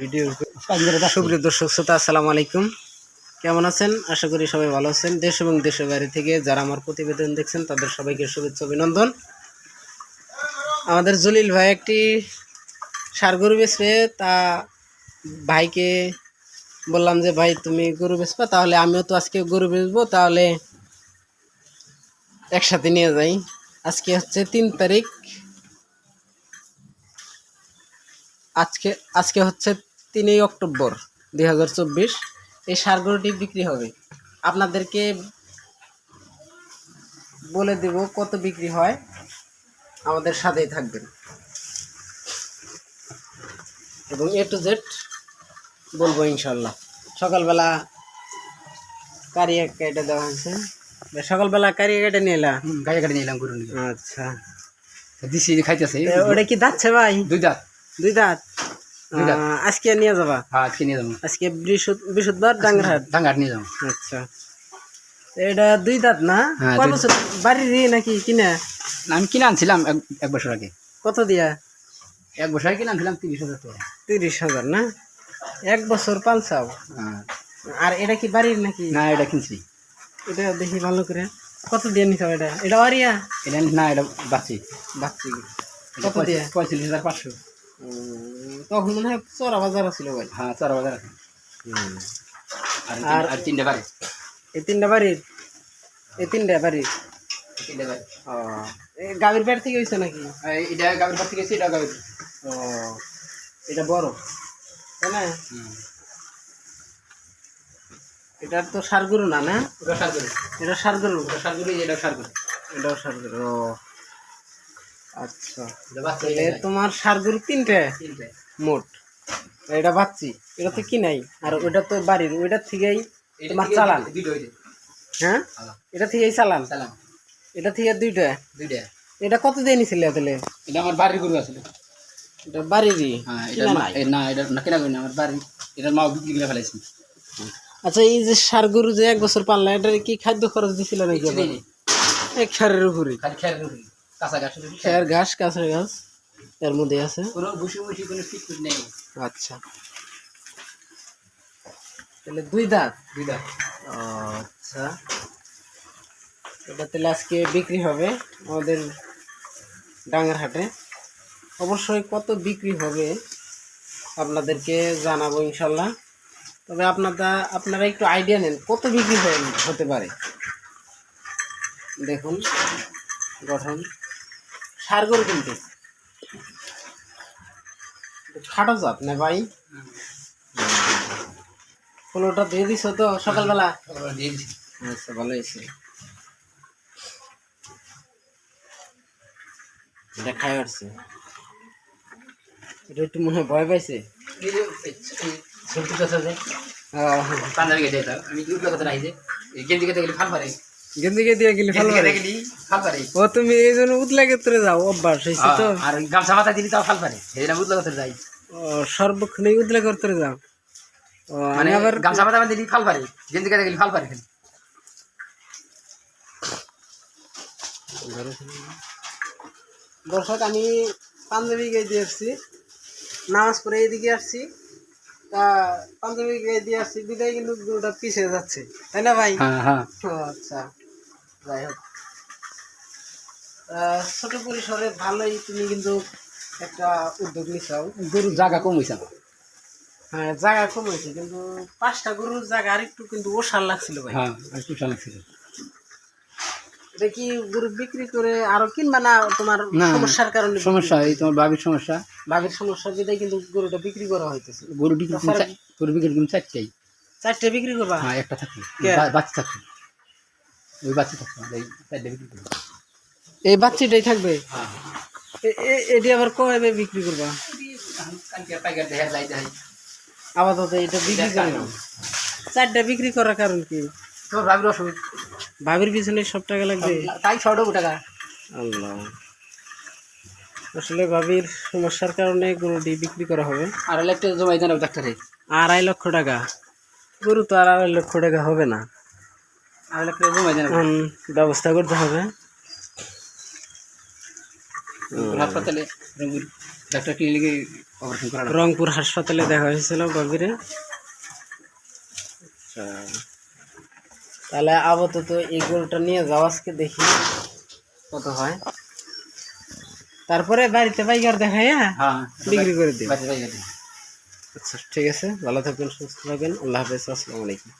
Video সুপ্রিয় দর্শক শ্রোতা আসসালামু আলাইকুম। কেমন আছেন? আশা করি সবাই ভালো আছেন। দেশ এবং দেশের বাইরে থেকে যারা আমার প্রতিবেদন দেখছেন তাদের সবাইকে শুভেচ্ছা অভিনন্দন। আমাদের জলিল ভাই একটি সার গরু বেচবে। তা ভাইকে বললাম যে ভাই তুমি গরু বেচবা তাহলে আমিও তো আজকে গরু বেচবো তাহলে একসাথে নিয়ে যাই। আজকে হচ্ছে তিন তারিখ। আজকে আজকে হচ্ছে তিনই অক্টোবর দুই হাজার চব্বিশ এই সার গরুটি বিক্রি হবে। আপনাদেরকে বলে দেব কত বিক্রি হয়। আমাদের সাথেই থাকবেন। এবং এ টু জেড বলব ইনশাল্লাহ। সকালবেলা কারিয়া কেটে দেওয়া হয়েছে। সকালবেলা কারিয়া কেটে নিয়ে এলা। গায়ে কাটে নিলাম গরু আচ্ছা। দিছি খাইতেছে। ওটা কি যাচ্ছে ভাই? দুই দাঁত। দুই দাঁত? আজকে নিয়ে যাবা? হ্যাঁ আজকে নিয়ে যাব। আজকে বৃহস্পত- বৃহস্পতিবার ডাঙ্গারহাট? ডাঙ্গাট নিয়ে যাব। আচ্ছা। এটা দুই দাঁত না? হ্যাঁ, কয় বছর? বাড়ির নাকি কিনা? আমি কিনে আনছিলাম এক বছর আগে। কত দিয়া? এক বছর আগে কিনে আনছিলাম তিরিশ হাজার টাকা। তিরিশ হাজার না? এক বছর পালসাও হ্যাঁ। আর এটা কি বাড়ির নাকি? না এটা কিনছি। এটা দেখি ভালো করে। কত দিয়ে নিতে এটা? এটা আরিয়া এটা না এটা বাচ্চি। বাচ্চি। কত দিয়ে? পঁয়ত্রিশ হাজার পাঁচশো। তখন মনে হয় চড়া বাজার ছিল ভাই। হ্যাঁ চার হাজার আছে আর আর- তিন- বাড়ি? এই তিনটা বাড়ির এই তিনটা বাড়ির তিনটে বাড়ি। ও গাভীর বাড়ি থেকে হয়েছে নাকি? এটা গাভীর পাশ থেকে এসে এটা গাভীর ও এটা বড়। তাই না। এটা তো সার গরু না না? এটা সার গরু। ওটা সার করে এটা সার করে এটাও সার গরু ও। আচ্ছা। তাহলে তোমার সার গরু তিনটে? মোট। এটা বাচ্চি। এটা তো কি নাই আর ওটা তো বাড়ির। ওইটার থেকেই এটা তোমার চালান। হ্যাঁ? এটা থেকেই চালান? এটা থেকে দুইটা? দুইটা। এটা কত দিয়ে নিছিলে তাহলে? এটা আমার বাড়ির গরু আসলে এটা বাড়িরই? হ্যাঁ এটা না এটা না কেনা করি না আমার বাড়ি এটার মা বিক্রি করে ফেলাইছি। আচ্ছা এই যে সার গরু যে এক বছর পাললা এটা কি খাদ্য খরচ দিছিল নাকি? এক সারের উপরে খালি খেয়ার উপরে কাঁচা গাছ খেয়ার ঘাস কাঁচের ঘাস এর মধ্যে আছে। কোনো বসে কোনো নেই। আচ্ছা। তাহলে দুই দাঁত? দুইটা ও, আচ্ছা। এটা তাহলে আজকে বিক্রি হবে আমাদের ডাঙ্গার হাটে। অবশ্যই কত বিক্রি হবে আপনাদেরকে জানাব ইনশাল্লাহ। তবে আপনারা আপনারা একটু আইডিয়া নেন কত বিক্রি হতে পারে? দেখুন গঠন। সার গরু কিন্তু খাটো জাত না ভাই? পনেরোটা দিয়ে দিছ তো সকালবেলা? দিয়ে দিছি। আচ্ছা ভালো হয়েছে। দেখাই আসছে এটা একটু মনে হয় ভয় পাইছে। এই যে, এই, এই, ছোট ছোট যে, আমি দুটো কথা রাখি যে, গেঞ্জি কেটে গেলে ফাল পারে। গেন্দি গে দিয়ে গেলে ভালো গেঞ্জি কেটে গেলি ফাল পারে। ও তুমি এই জন্য উতলা ক্ষেত্রে যাও অভ্যাস হয়েছে তো আর গামছা মাথা দিলি তাও ফাল পারে। এই জন্য বুঝলো কথা যাই। ও, সর্বক্ষণই উতলা করতে যাও আমি মানে আবার গামছা মাথা দিলি ফাল পারে। গেঞ্জি গেলি ফাল পারে দর্শক আমি পাঞ্জাবি গায়ে দিয়ে আসছি নামাজ পড়ে এইদিকে আসছি তা পাঞ্জাবি গায়ে দিয়ে আসছি বিদায় কিন্তু পিছিয়ে যাচ্ছে তাই না ভাই হ্যাঁ, হ্যাঁ। আচ্ছা যাই হোক। ছোট পরিসরে ভালোই তুমি কিন্তু একটা উদ্যোগ নিছাও। গরুর জায়গা কম হয়েছে আমার। হ্যাঁ জায়গা কম হয়েছে কিন্তু পাঁচটা গরুর জায়গা আরেকটু কিন্তু ওসার লাগছিল ভাই। হ্যাঁ, আর একটু চালাক ছিল। এটা কি গরু বিক্রি করে আরও কিনবা না তোমার না। সমস্যার কারণে সমস্যা এই তোমার বাবির সমস্যা। বাঘের সমস্যা বিদায় কিন্তু গরুটা বিক্রি করা হইতেছে। গরু বিক্রি গরু বিক্রি করুন চারটাই। চারটে বিক্রি করবা? হ্যাঁ একটা থাকবে বাচ্চা থাকবে ওই বাচ্চা থাকবে এই চারটে বিক্রি করব। এই বাচ্চাটাই থাকবে? হ্যাঁ এটি আবার কবে বিক্রি করবা? আপাতত এটা বিক্রি করে চারটা বিক্রি করার কারণ কি? তোর ভাবির অসুখ ভাবির পিছনে সব টাকা লাগবে? তাই ছড়ো টাকা। আল্লাহ। আসলে ভাবির সমস্যার কারণে গরুটি বিক্রি করা হবে। আর হলে একটা জমাই জানাব ডাক্তারে। আড়াই লক্ষ টাকা। গরু তো আর আড়াই লক্ষ টাকা হবে না আর হলে একটা জমাই জানাব এখন ব্যবস্থা করতে হবে। হাসপাতালে ডাক্তার ক্লিনিকে রংপুর হাসপাতালে দেখা হয়েছিল বাবিরে আচ্ছা। তাহলে আপাতত এই গরুটা নিয়ে যাও আজকে দেখি কত হয়। তারপরে বাড়িতে বাইকার দেখাই হ্যাঁ বিক্রি করে বাচ্চা আচ্ছা ঠিক আছে ভালো থাকবেন সুস্থ থাকবেন আল্লাহ হাফেজ আসসালামু আলাইকুম।